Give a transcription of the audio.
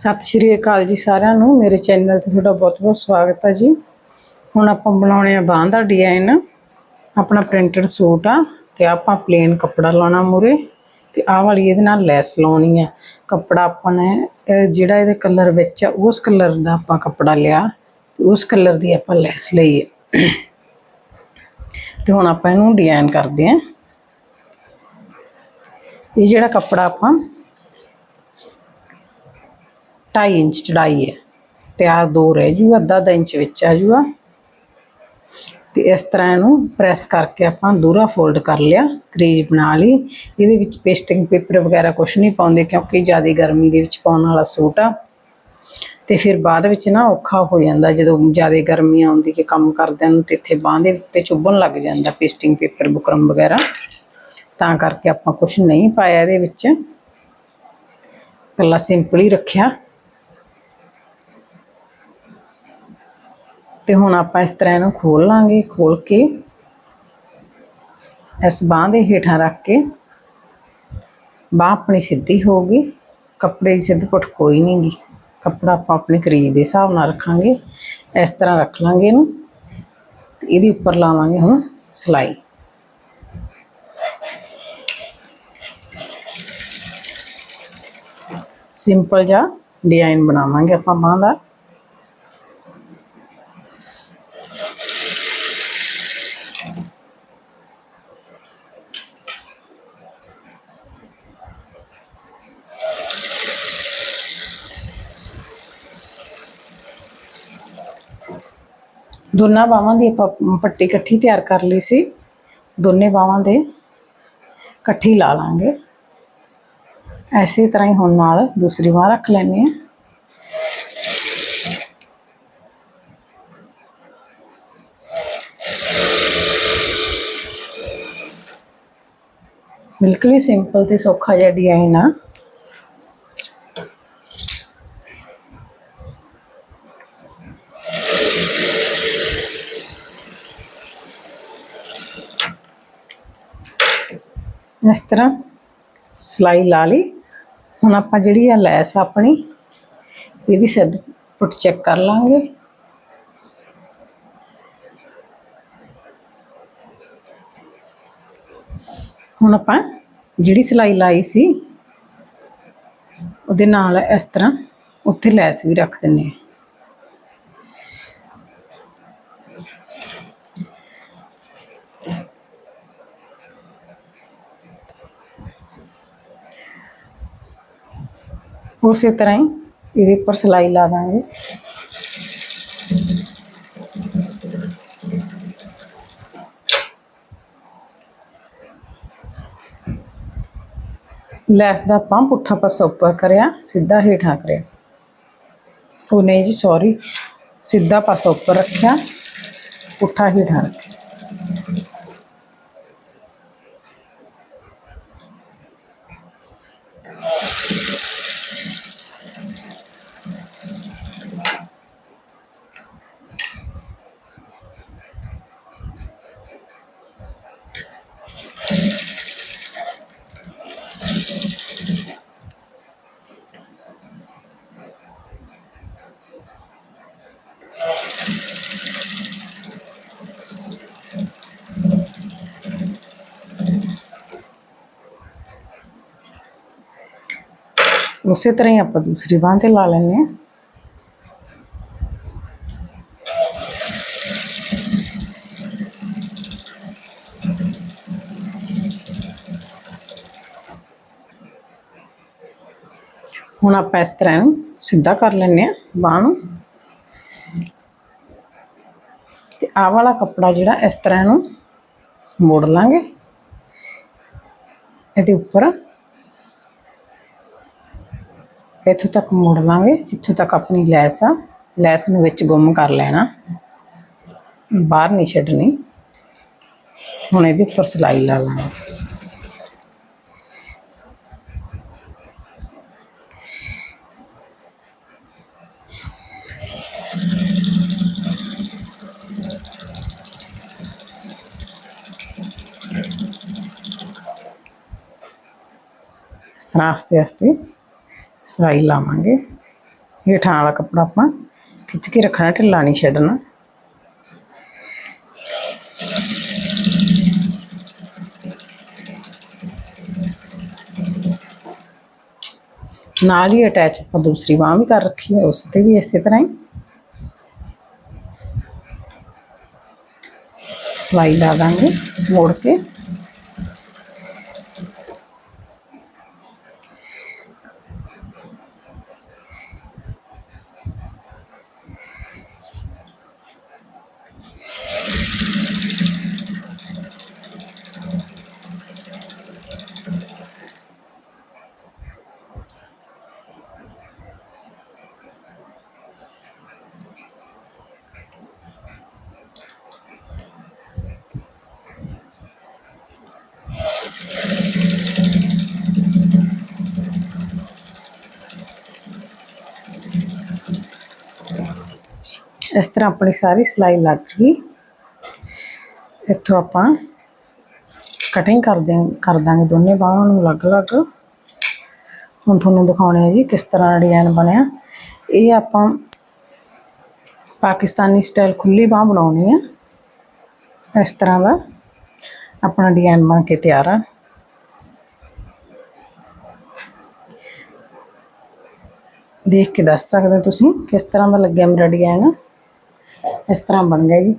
ਸਤਿ ਸ਼੍ਰੀ ਅਕਾਲ ਜੀ ਸਾਰਿਆਂ ਨੂੰ। ਮੇਰੇ ਚੈਨਲ ਤੇ ਤੁਹਾਡਾ ਬਹੁਤ-ਬਹੁਤ ਸਵਾਗਤ ਹੈ ਜੀ। ਹੁਣ ਆਪਾਂ ਬਣਾਉਣੇ ਆ ਬਾਂਹ ਦਾ ਡਿਜ਼ਾਈਨ ਆਪਣਾ ਪ੍ਰਿੰਟਡ ਸੂਟ ਆ ਤੇ ਆਪਾਂ ਪਲੇਨ ਕੱਪੜਾ ਲਾਉਣਾ ਮੂਰੇ ਤੇ ਆਹ ਵਾਲੀ ਇਹਦੇ ਨਾਲ ਲੈਸ ਲਾਉਣੀ ਆ। ਕੱਪੜਾ ਆਪਾਂ ਨੇ ਜਿਹੜਾ ਇਹਦੇ ਕਲਰ ਵਿੱਚ ਆ, ਉਸ ਕਲਰ ਦਾ ਆਪਾਂ ਕੱਪੜਾ ਲਿਆ ਤੇ ਉਸ ਕਲਰ ਦੀ ਆਪਾਂ ਲੈਸ ਲਈ ਹੈ ਤੇ ਹੁਣ ਆਪਾਂ ਇਹਨੂੰ ਡਿਜ਼ਾਈਨ ਕਰਦੇ ਆਂ। ਇਹ ਜਿਹੜਾ ਕੱਪੜਾ ਆਪਾਂ 2.5 ਇੰਚ ਚੜਾਈ ਹੈ। ਤੇ ਆ ਦੋ ਰਹਿ ਜੂਗਾ, ਅੱਧਾ ਅੱਧਾ ਇੰਚ ਵਿੱਚ ਆ ਜੂਗਾ। ਤੇ ਇਸ ਤਰ੍ਹਾਂ ਇਹਨੂੰ ਪ੍ਰੈਸ ਕਰਕੇ ਆਪਾਂ ਦੂਰਾ ਫੋਲਡ ਕਰ ਲਿਆ, ਕਰੀਜ ਬਣਾ ਲਈ। ਇਹਦੇ ਵਿੱਚ ਪੇਸਟਿੰਗ ਪੇਪਰ ਵਗੈਰਾ ਕੁਝ ਨਹੀਂ ਪਾਉਂਦੇ ਕਿਉਂਕਿ ਜ਼ਿਆਦਾ ਗਰਮੀ ਦੇ ਵਿੱਚ ਪਾਉਣ ਵਾਲਾ ਸੂਟ ਆ। ਤੇ ਫਿਰ ਬਾਅਦ ਵਿੱਚ ਨਾ ਔਖਾ ਹੋ ਜਾਂਦਾ, ਜਦੋਂ ਜ਼ਿਆਦਾ ਗਰਮੀ ਆਉਂਦੀ ਕਿ ਕੰਮ ਕਰਦਿਆਂ ਨੂੰ ਤੇ ਇੱਥੇ ਬਾਂਹ ਦੇ ਉੱਤੇ ਚੁੱਭਣ ਲੱਗ ਜਾਂਦਾ ਪੇਸਟਿੰਗ ਪੇਪਰ ਬੁਕਰਮ ਵਗੈਰਾ। ਤਾਂ ਕਰਕੇ ਆਪਾਂ ਕੁਝ ਨਹੀਂ ਪਾਇਆ ਇਹਦੇ ਵਿੱਚ। ਕੱਲਾ ਸਿੰਪਲ ਹੀ ਰੱਖਿਆ। ਤੇ ਹੁਣ ਆਪਾਂ ਇਸ ਤਰ੍ਹਾਂ ਇਹਨੂੰ ਖੋਲ ਲਾਂਗੇ, ਖੋਲ ਕੇ ਇਸ ਬਾਂਹ ਦੇ ਹੇਠਾਂ ਰੱਖ ਕੇ ਬਾਂਹ ਆਪਣੀ ਸਿੱਧੀ ਹੋਊਗੀ ਕੱਪੜੇ ਦੀ ਸਿੱਧ ਪੁੱਟ ਕੋਈ ਨਹੀਂਗੀ ਕੱਪੜਾ ਆਪਾਂ ਆਪਣੀ ਕਰੀਜ਼ ਦੇ ਹਿਸਾਬ ਨਾਲ ਰੱਖਾਂਗੇ। ਇਸ ਤਰ੍ਹਾਂ ਰੱਖ ਲਾਂਗੇ ਇਹਨੂੰ। ਤੇ ਇਹਦੇ ਉੱਪਰ ਲਾਵਾਂਗੇ ਹੁਣ ਸਲਾਈ। ਸਿੰਪਲ ਜਿਹਾ ਡਿਜ਼ਾਈਨ ਬਣਾਵਾਂਗੇ ਆਪਾਂ ਬਾਂਹ ਦਾ। ਦੋਨਾਂ ਬਾਹਾਂ ਦੀ ਆਪਾਂ ਪੱਟੀ ਇਕੱਠੀ ਤਿਆਰ ਕਰ ਲਈ ਸੀ। ਦੋਨੇ ਬਾਹਾਂ ਦੇ ਇਕੱਠੀ ਲਾ ਲਾਂਗੇ। ਐਸੇ ਤਰ੍ਹਾਂ ਹੀ ਹੁਣ ਨਾਲ ਦੂਸਰੀ ਬਾਹ ਰੱਖ ਲੈਣੀ ਹੈ। ਬਿਲਕੁਲ ਹੀ ਸਿੰਪਲ ਤੇ ਸੌਖਾ ਜਿਹਾ ਡਿਜ਼ਾਈਨ ਆ। ਇਸ ਤਰ੍ਹਾਂ ਸਲਾਈ ਲਾ ਲਈ। ਹੁਣ ਆਪਾਂ ਜਿਹੜੀ ਆ ਲੈਸ ਆਪਣੀ, ਇਹਦੀ ਸਿੱਧ ਪੁੱਟ ਚੈੱਕ ਕਰ ਲਾਂਗੇ। ਹੁਣ ਆਪਾਂ ਜਿਹੜੀ ਸਲਾਈ ਲਾਈ ਸੀ, ਉਹਦੇ ਨਾਲ ਇਸ ਤਰ੍ਹਾਂ ਉੱਥੇ ਲੈਸ ਵੀ ਰੱਖ ਦਿੰਨੇ ਆ ਉਸੇ ਤਰ੍ਹਾਂ ਹੀ ਇਹਦੇ ਉੱਪਰ ਸਲਾਈ ਲਾ ਦਾਂਗੇ ਲੈਸ ਦਾ ਆਪਾਂ ਪੁੱਠਾ ਪਾਸਾ ਉੱਪਰ ਕਰਿਆ ਸਿੱਧਾ ਹੇਠਾਂ ਕਰਿਆ ਉਹ ਨਹੀਂ ਜੀ ਸੌਰੀ ਸਿੱਧਾ ਪਾਸਾ ਉੱਪਰ ਰੱਖਿਆ ਪੁੱਠਾ ਹੇਠਾਂ ਰੱਖਿਆ ਉਸੇ ਤਰ੍ਹਾਂ ਹੀ ਆਪਾਂ ਦੂਸਰੀ ਬਾਂਹ ਤੇ ਲਾ ਲੈਂਦੇ ਹਾਂ। ਹੁਣ ਆਪਾਂ ਇਸ ਤਰ੍ਹਾਂ ਇਹਨੂੰ ਸਿੱਧਾ ਕਰ ਲੈਂਦੇ ਹਾਂ ਬਾਂਹ ਨੂੰ। ਤੇ ਆਹ ਵਾਲਾ ਕੱਪੜਾ ਜਿਹੜਾ ਇਸ ਤਰ੍ਹਾਂ ਇਹਨੂੰ ਮੋੜ ਲਾਂਗੇ। ਇਹਦੇ ਉੱਪਰ ਇੱਥੋਂ ਤੱਕ ਮੋੜ ਲਾਂਗੇ, ਜਿੱਥੋਂ ਤੱਕ ਆਪਣੀ ਲੈਸ ਆ। ਲੈਸ ਨੂੰ ਵਿੱਚ ਗੁੰਮ ਕਰ ਲੈਣਾ। ਬਾਹਰ ਨਹੀਂ ਛੱਡਣੀ। ਹੁਣ ਇਹਦੇ ਉੱਪਰ ਸਿਲਾਈ ਲਾ ਲਾਂਗੇ। ਇਸ ਤਰ੍ਹਾਂ ਆਸਤੇ ਆਸਤੇ ਸਿਲਾਈ ਲਾਵਾਂਗੇ। ਹੇਠਾਂ ਵਾਲਾ ਕੱਪੜਾ ਆਪਾਂ ਖਿੱਚ ਕੇ ਰੱਖਣਾ, ਢਿੱਲਾ ਨਹੀਂ ਛੱਡਣਾ। ਨਾਲ ਹੀ ਅਟੈਚ ਆਪਾਂ ਦੂਸਰੀ ਬਾਹ ਵੀ ਕਰ ਰੱਖੀ ਹੈ, ਉਸ ਤੇ ਵੀ ਇਸੇ ਤਰ੍ਹਾਂ ਹੀ। ਸਲਾਈ ਲਾ ਦਾਂਗੇ, ਮੋੜ ਕੇ। ਇਸ ਤਰ੍ਹਾਂ ਆਪਣੀ ਸਾਰੀ ਸਿਲਾਈ ਲੱਗ ਗਈ। ਇੱਥੋਂ ਆਪਾਂ ਕਟਿੰਗ ਕਰਦੇ ਕਰ ਦਾਂਗੇ ਦੋਨੇ ਬਾਹਾਂ ਨੂੰ ਅਲੱਗ-ਅਲੱਗ। ਹੁਣ ਤੁਹਾਨੂੰ ਦਿਖਾਉਣੇ ਆ ਜੀ ਕਿਸ ਤਰ੍ਹਾਂ ਡਿਜ਼ਾਈਨ ਬਣਿਆ। ਇਹ ਆਪਾਂ ਪਾਕਿਸਤਾਨੀ ਸਟਾਈਲ ਖੁੱਲੀ ਬਾਹ ਬਣਾਉਣੀ ਆ। ਇਸ ਤਰ੍ਹਾਂ ਦਾ ਆਪਣਾ ਡਿਜ਼ਾਈਨ ਬਣ ਕੇ ਤਿਆਰ ਆ। ਦੇਖ ਕੇ ਦੱਸ ਸਕਦੇ ਤੁਸੀਂ ਕਿਸ ਤਰ੍ਹਾਂ ਦਾ ਲੱਗਿਆ ਮੇਰਾ ਡਿਜ਼ਾਈਨ ਇਸ ਤਰ੍ਹਾਂ ਬਣ ਗਿਆ ਜੀ।